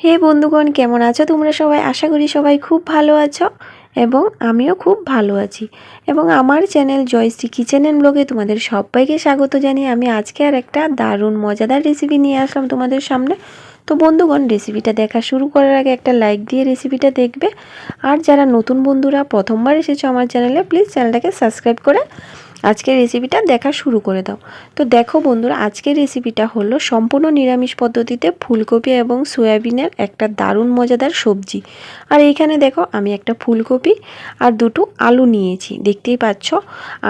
হে বন্ধুগণ, কেমন আছো? তোমরা সবাই আশা করি সবাই খুব ভালো আছো এবং আমিও খুব ভালো আছি। এবং আমার চ্যানেল জয়শ্রী কিচেন অ্যান্ড ব্লগে তোমাদের সবাইকে স্বাগত জানিয়ে আমি আজকে আর একটা দারুণ মজাদার রেসিপি নিয়ে আসলাম তোমাদের সামনে। তো বন্ধুগণ রেসিপিটা দেখা শুরু করার আগে একটা লাইক দিয়ে রেসিপিটা দেখবে। আর যারা নতুন বন্ধুরা প্রথমবার এসেছ আমার চ্যানেলে প্লিজ চ্যানেলটাকে সাবস্ক্রাইব করে আজকের রেসিপিটা দেখা শুরু করে দাও। তো দেখো বন্ধুরা, আজকের রেসিপিটা হলো সম্পূর্ণ নিরামিষ পদ্ধতিতে ফুলকপি এবং সয়াবিনের একটা দারুণ মজাদার সবজি। আর এইখানে দেখো, আমি একটা ফুলকপি আর দুটো আলু নিয়েছি, দেখতেই পাচ্ছ?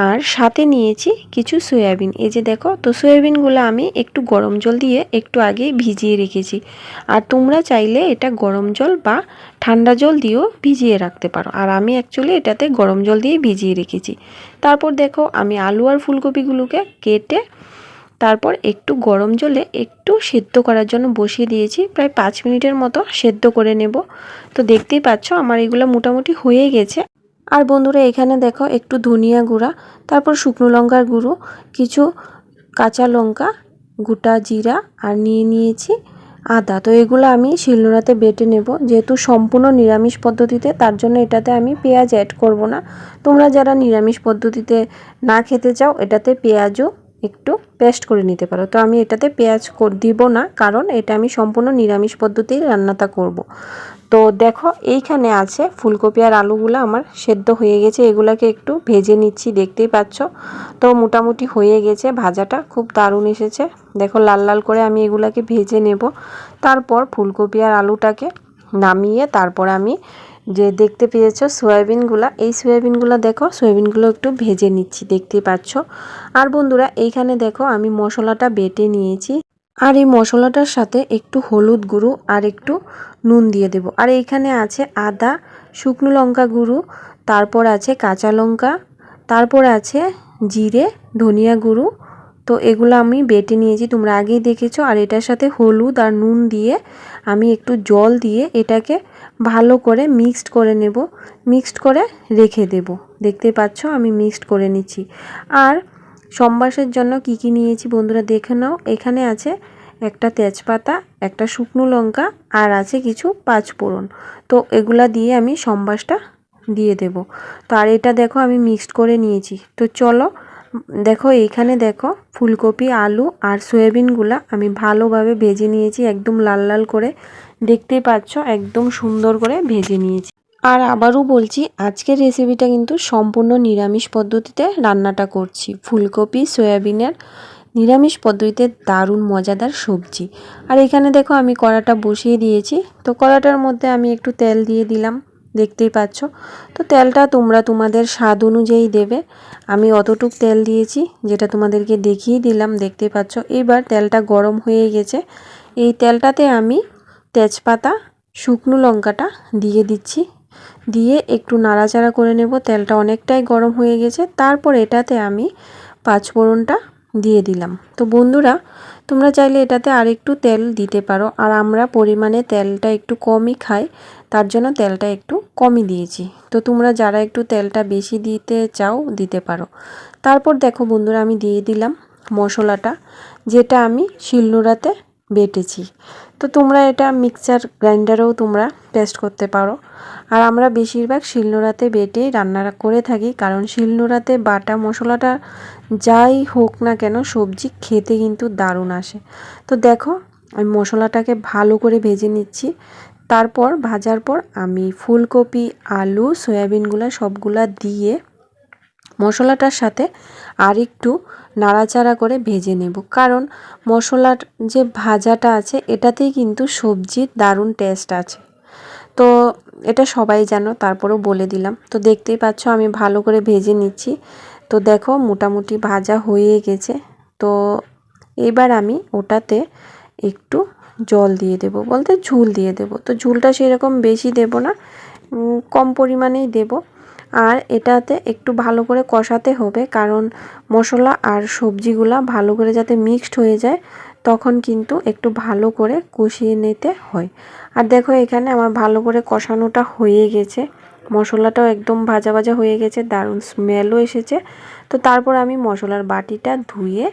আর সাথে নিয়েছি কিছু সয়াবিন। এই যে দেখো, তো সয়াবিনগুলো আমি একটু গরম জল দিয়ে একটু আগে ভিজিয়ে রেখেছি। আর তোমরা চাইলে এটা গরম জল বা ঠান্ডা জল দিয়েও ভিজিয়ে রাখতে পারো। আর আমি অ্যাকচুয়ালি এটাতে গরম জল দিয়ে ভিজিয়ে রেখেছি। তারপর দেখো, আমি আলু আর ফুলকপিগুলোকে কেটে তারপর একটু গরম জলে একটু সেদ্ধ করার জন্য বসিয়ে দিয়েছি। প্রায় পাঁচ মিনিটের মতো সেদ্ধ করে নেব। তো দেখতেই পাচ্ছ, আমার এগুলো মোটামুটি হয়ে গেছে। আর বন্ধুরা, এখানে দেখো একটু ধনিয়া গুঁড়া, তারপর শুকনো লঙ্কার গুঁড়ো, কিছু কাঁচা লঙ্কা, গোটা জিরা, আর নিয়ে নিয়েছি। আদা। তো এগুলো আমি শিলনোড়াতে বেটে নেব। যেহেতু সম্পূর্ণ নিরামিষ পদ্ধতিতে, তার জন্য এটাতে আমি পেঁয়াজ অ্যাড করব না। তোমরা যারা নিরামিষ পদ্ধতিতে না খেতে চাও, এটাতে পেঁয়াজও একটু পেস্ট করে নিতে পারো। তো আমি এটাতে পেঁয়াজ দিব না, কারণ এটা আমি সম্পূর্ণ নিরামিষ পদ্ধতিই রান্নাটা করব। তো দেখো, এইখানে আছে ফুলকপি আর আলুগুলো আমার সেদ্ধ হয়ে গেছে। এগুলাকে একটু ভেজে নিচ্ছি, দেখতেই পাচ্ছ। তো মোটামুটি হয়ে গেছে, ভাজাটা খুব দারুণ এসেছে। দেখো, লাল লাল করে আমি এগুলাকে ভেজে নেব। তারপর ফুলকপি আর আলুটাকে নামিয়ে তারপর আমি যে দেখতে পেয়েছ সয়াবিনগুলা, এই সয়াবিনগুলো দেখো, সয়াবিনগুলো একটু ভেজে নিচ্ছি, দেখতে পাচ্ছ। আর বন্ধুরা, এইখানে দেখো আমি মশলাটা বেটে নিয়েছি। আর এই মশলাটার সাথে একটু হলুদ গুঁড়ো আর একটু নুন দিয়ে দেব। আর এইখানে আছে আদা, শুকনো লঙ্কা গুঁড়ো, তারপর আছে কাঁচা লঙ্কা, তারপর আছে জিরে, ধনিয়া গুঁড়ো তো এগুলো আমি বেটে নিয়েছি। তোমরা আগেই দেখেছ। আর এটার সাথে হলুদ আর নুন দিয়ে আমি একটু জল দিয়ে এটাকে ভালো করে মিক্সড করে নেব। মিক্সড করে রেখে দেব। দেখতে পাচ্ছ, আমি মিক্সড করে নিচ্ছি। আর সম্বাসের জন্য কি কি নিয়েছি বন্ধুরা দেখে নাও। এখানে আছে একটা তেজপাতা, একটা শুকনো লঙ্কা আর আছে কিছু পাঁচফোড়ন। তো এগুলা দিয়ে আমি সম্বাসটা দিয়ে দেব। তো আর এটা দেখো আমি মিক্সড করে নিয়েছি। তো চলো দেখো, এইখানে দেখো, ফুলকপি, আলু আর সয়াবিনগুলা আমি ভালোভাবে ভেজে নিয়েছি, একদম লাল লাল করে। দেখতেই পাচ্ছ, একদম সুন্দর করে ভেজে নিয়েছি। আর আবারও বলছি, আজকের রেসিপিটা কিন্তু সম্পূর্ণ নিরামিষ পদ্ধতিতে রান্নাটা করছি। ফুলকপি, সয়াবিনের নিরামিষ পদ্ধতিতে দারুণ মজাদার সবজি। আর এখানে দেখো, আমি কড়াটা বসিয়ে দিয়েছি। তো কড়াটার মধ্যে আমি একটু তেল দিয়ে দিলাম। দেখতেই পাচ্ছ। তো তেলটা তোমরা তোমাদের স্বাদ অনুযায়ী দেবে। আমি অতটুক তেল দিয়েছি, যেটা তোমাদেরকে দেখিয়ে দিলাম, দেখতে পাচ্ছ। এবার তেলটা গরম হয়ে গেছে। এই তেলটাতে আমি তেজপাতা, শুকনো লঙ্কাটা দিয়ে দিচ্ছি। দিয়ে একটু নাড়াচাড়া করে নেব। তেলটা অনেকটাই গরম হয়ে গেছে। তারপর এটাতে আমি পাঁচফোড়নটা দিয়ে দিলাম। তো বন্ধুরা, তোমরা চাইলে এটাতে আরেকটু তেল দিতে পারো। আর আমরা পরিমাণে তেলটা একটু কমই খাই, তার জন্য তেলটা একটু কমই দিয়েছি। তো তোমরা যারা একটু তেলটা বেশি দিতে চাও, দিতে পারো। তারপর দেখো বন্ধুরা, আমি দিয়ে দিলাম মশলাটা, যেটা আমি শিলনোড়াতে বেটেছি। তো তোমরা এটা মিক্সচার গ্রাইন্ডারেও তোমরা পেস্ট করতে পারো। আর আমরা বেশিরভাগ শিলনোড়াতে বেটেই রান্না করে থাকি, কারণ শিলনোড়াতে বাটা মশলাটা যাই হোক না কেন, সবজি খেতে কিন্তু দারুণ আসে। তো দেখো, আমি মশলাটাকে ভালো করে ভেজে নিচ্ছি। তারপর ভাজার পর আমি ফুলকপি, আলু, সয়াবিনগুলো সবগুলা দিয়ে মশলাটার সাথে আর একটু নাড়াচাড়া করে ভেজে নেব। কারণ মশলার যে ভাজাটা আছে, এটাতেই কিন্তু সবজির দারুণ টেস্ট আছে। তো এটা সবাই জানো, তারপরেও বলে দিলাম। তো দেখতেই পাচ্ছ, আমি ভালো করে ভেজে নিচ্ছি। তো দেখো, মোটামুটি ভাজা হয়ে গেছে। তো এবার আমি ওটাতে একটু জল দিয়ে দেব, বলতে ঝুল দিয়ে দেব। তো ঝুলটা সেরকম বেশি দেব না কম পরিমাণেই দেব। আর এটাতে একটু ভালো করে কষাতে হবে, কারণ মশলা আর সবজিগুলা ভালো করে যাতে মিক্সড হয়ে যায়, তখন কিন্তু একটু ভালো করে কষিয়ে নিতে হয়। আর দেখো এখানে আমার ভালো করে কষানোটা হয়ে গেছে। মশলাটাও একদম ভাজা ভাজা হয়ে গেছে, দারুণ স্মেলও এসেছে। তো তারপর আমি মশলার বাটিটা ধুয়ে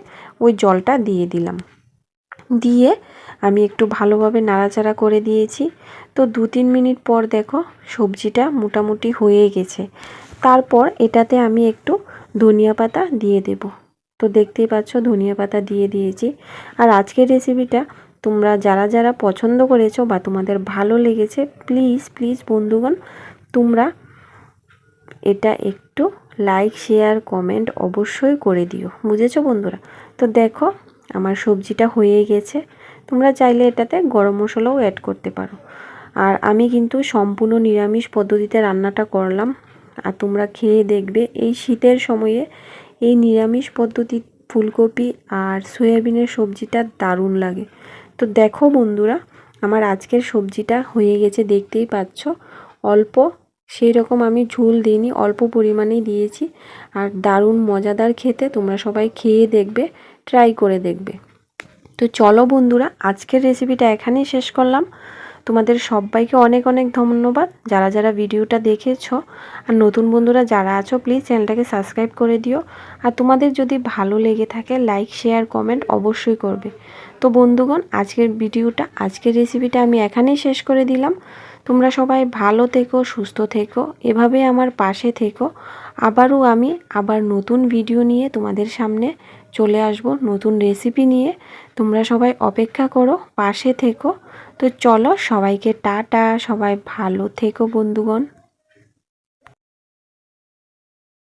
ওই জলটা দিয়ে দিলাম। দিয়ে আমি একটু ভালোভাবে নাড়াচাড়া করে দিয়েছি। তো দু তিন মিনিট পর দেখো সবজিটা মোটামুটি হয়ে গেছে। তারপর এটাতে আমি একটু ধনিয়া পাতা দিয়ে দেব। তো দেখতেই পাচ্ছ ধনিয়া পাতা দিয়ে দিয়েছি। আর আজকের রেসিপিটা তোমরা যারা যারা পছন্দ করেছ বা তোমাদের ভালো লেগেছে, প্লিজ প্লিজ বন্ধুগণ, তোমরা এটা একটু লাইক, শেয়ার, কমেন্ট অবশ্যই করে দিও। বুঝেছ বন্ধুরা? তো দেখো আমার সবজিটা হয়ে গেছে। তোমরা চাইলে এটাতে গরম মশলাও অ্যাড করতে পারো। আর আমি কিন্তু সম্পূর্ণ নিরামিষ পদ্ধতিতে রান্নাটা করলাম। আর তোমরা খেয়ে দেখবে এই শীতের সময়ে এই নিরামিষ পদ্ধতি, ফুলকপি আর সয়াবিনের সবজিটা দারুণ লাগে। তো দেখো বন্ধুরা, আমার আজকের সবজিটা হয়ে গেছে, দেখতেই পাচ্ছ। অল্প সেই রকম আমি ঝুল দিইনি, অল্প পরিমাণেই দিয়েছি। আর দারুণ মজাদার খেতে তোমরা সবাই খেয়ে দেখবে ট্রাই করে দেখবে। তো চলো বন্ধুরা, আজকের রেসিপিটা এখানেই শেষ করলাম। তোমাদের সবাইকে অনেক অনেক ধন্যবাদ যারা যারা ভিডিওটা দেখেছ। আর নতুন বন্ধুরা যারা আছো প্লিজ চ্যানেলটাকে সাবস্ক্রাইব করে দিও। আর তোমাদের যদি ভালো লেগে থাকে লাইক শেয়ার কমেন্ট অবশ্যই করবে। তো বন্ধুগণ, আজকের ভিডিওটা আজকের রেসিপিটা আমি এখানেই শেষ করে দিলাম। তোমরা সবাই ভালো থেকো, সুস্থ থেকো, এভাবে আমার পাশে থেকো। আবারও আমি আবার নতুন ভিডিও নিয়ে তোমাদের সামনে চলে আসব, নতুন রেসিপি নিয়ে। তোমরা সবাই অপেক্ষা করো, পাশে থেকো। তো চলো সবাইকে টাটা, সবাই ভালো থেকো বন্ধুগণ।